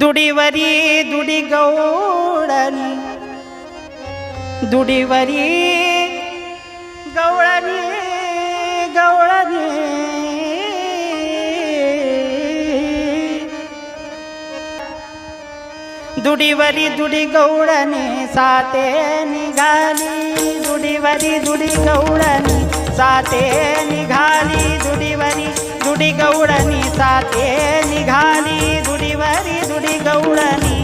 दुडीवरी दुडी गौडणी दुडीवरी गवळणी गवळणी. दुडीवरी दुडी गवळणी साते निघाली. दुडीवरी दुडी गवळणी साते निघाली. दुडीवरी दुडी गवळणी साते निघाली. गौड़ानी.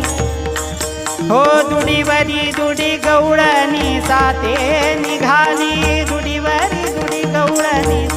हो दुडीवरी दुडी गौड़ानी साते निघाली दुडीवरी दुडी गौड़ानी.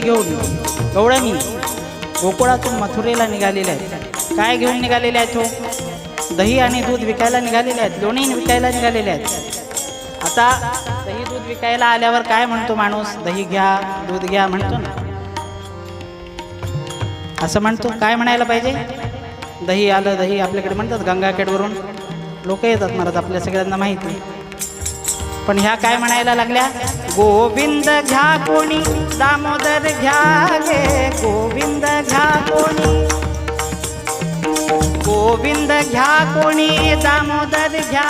घेऊन गवळणी गोकुळातून मथुरेला निघालेले आहेत. काय घेऊन निघालेले आहेत हो? दही आणि दूध विकायला निघालेले आहेत. लोणी विकायला निघालेले आहेत. आता दही दूध विकायला आल्यावर काय म्हणतो माणूस? दही घ्या दूध घ्या म्हणतो ना. असं म्हणतो. काय म्हणायला पाहिजे? दही आलं दही. आपल्याकडे म्हणतात गंगाखेडवरून. लोक येतात महाराज आपल्या सगळ्यांना माहिती पण ह्या काय म्हणायला लागल्या? गोविंद घ्या कोणी? दामोदर घ्या गे गोविंद घ्या कोणी? गोविंद घ्या कोणी? दामोदर घ्या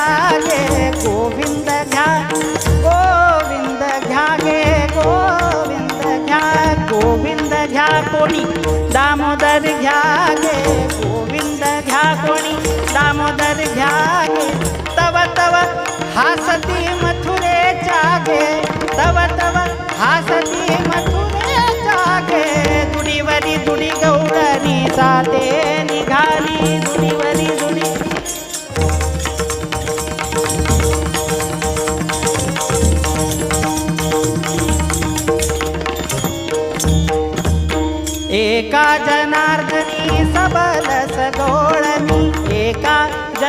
गे गोविंद घ्या गोविंद घ्या गे गोविंद घ्या गोविंद घ्या कोणी? दामोदर घ्या गे गोविंद घ्या कोणी? दामोदर घ्या गे तव तव हासती मथ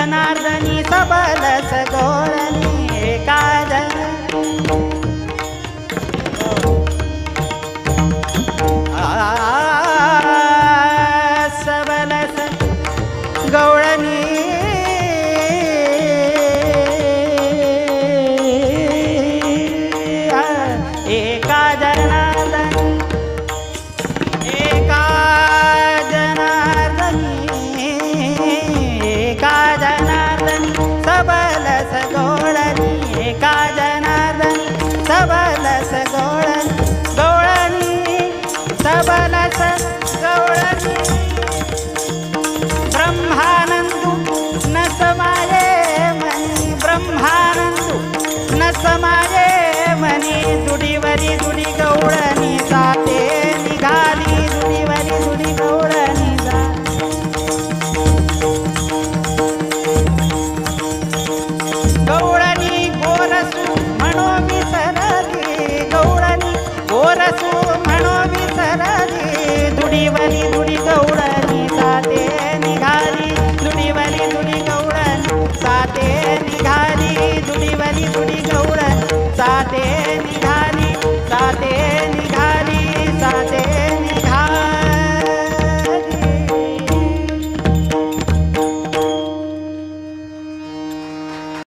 जनार्दनी सबलस गोळणी एकाद। आ, सबलस गौळणी एका जनार्दनी न